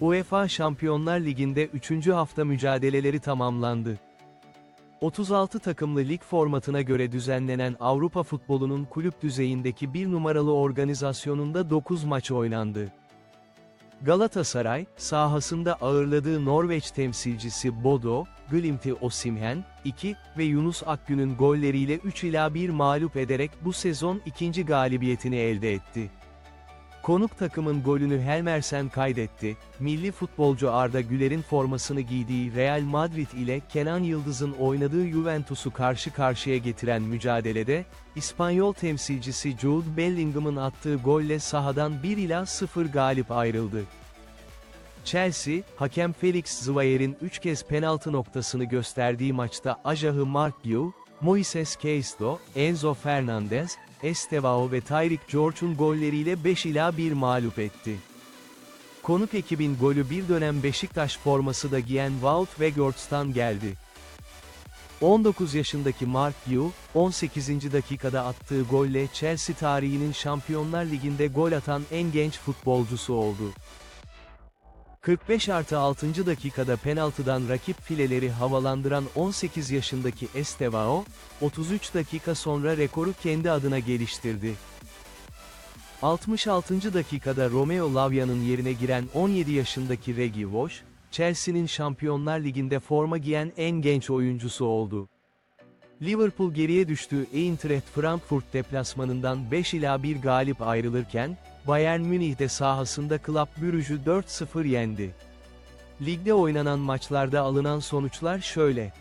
UEFA Şampiyonlar Ligi'nde 3. hafta mücadeleleri tamamlandı. 36 takımlı lig formatına göre düzenlenen Avrupa futbolunun kulüp düzeyindeki bir numaralı organizasyonunda 9 maç oynandı. Galatasaray, sahasında ağırladığı Norveç temsilcisi Bodo, Glimt'i Osimhen, 2 ve Yunus Akgün'ün golleriyle 3 ila 1 mağlup ederek bu sezon ikinci galibiyetini elde etti. Konuk takımın golünü Helmersen kaydetti, milli futbolcu Arda Güler'in formasını giydiği Real Madrid ile Kenan Yıldız'ın oynadığı Juventus'u karşı karşıya getiren mücadelede, İspanyol temsilcisi Jude Bellingham'ın attığı golle sahadan 1 ila 0 galip ayrıldı. Chelsea, hakem Felix Zvayer'in 3 kez penaltı noktasını gösterdiği maçta Ajah'ı Mark Yu, Moises Caicedo, Enzo Fernandez, Estevao ve Tyrick George'un golleriyle 5 ila 1 mağlup etti. Konuk ekibin golü bir dönem Beşiktaş forması da giyen Wout Weghorst'tan geldi. 19 yaşındaki Mark Yu, 18. dakikada attığı golle Chelsea tarihinin Şampiyonlar Ligi'nde gol atan en genç futbolcusu oldu. 45 artı 6. dakikada penaltıdan rakip fileleri havalandıran 18 yaşındaki Estevao, 33 dakika sonra rekoru kendi adına geliştirdi. 66. dakikada Romeo Lavia'nın yerine giren 17 yaşındaki Regi Vosch, Chelsea'nin Şampiyonlar Ligi'nde forma giyen en genç oyuncusu oldu. Liverpool geriye düştüğü Eintracht Frankfurt deplasmanından 5 ila 1 galip ayrılırken, Bayern Münih'de sahasında Club Brugge'ü 4-0 yendi. Ligde oynanan maçlarda alınan sonuçlar şöyle.